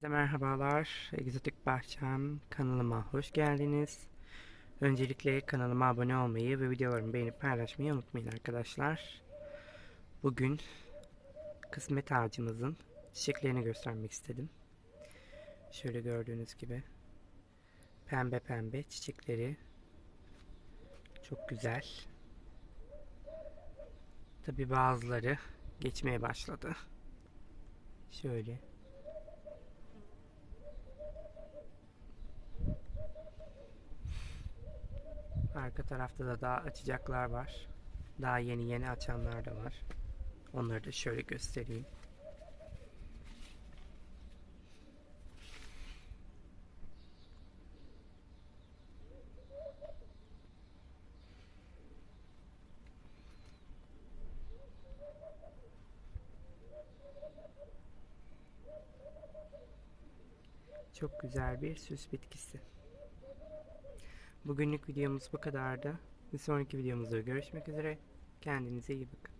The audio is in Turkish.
Herkese merhabalar. Egzotik Bahçem kanalıma hoş geldiniz. Öncelikle kanalıma abone olmayı ve videolarımı beğenip paylaşmayı unutmayın arkadaşlar. Bugün kısmet ağacımızın çiçeklerini göstermek istedim. Şöyle gördüğünüz gibi pembe pembe çiçekleri çok güzel. Tabi bazıları geçmeye başladı. Şöyle Arka tarafta da daha açacaklar var. Daha yeni yeni açanlar da var. Onları da şöyle göstereyim. Çok güzel bir süs bitkisi. Bugünlük videomuz bu kadardı. Bir sonraki videomuzda görüşmek üzere. Kendinize iyi bakın.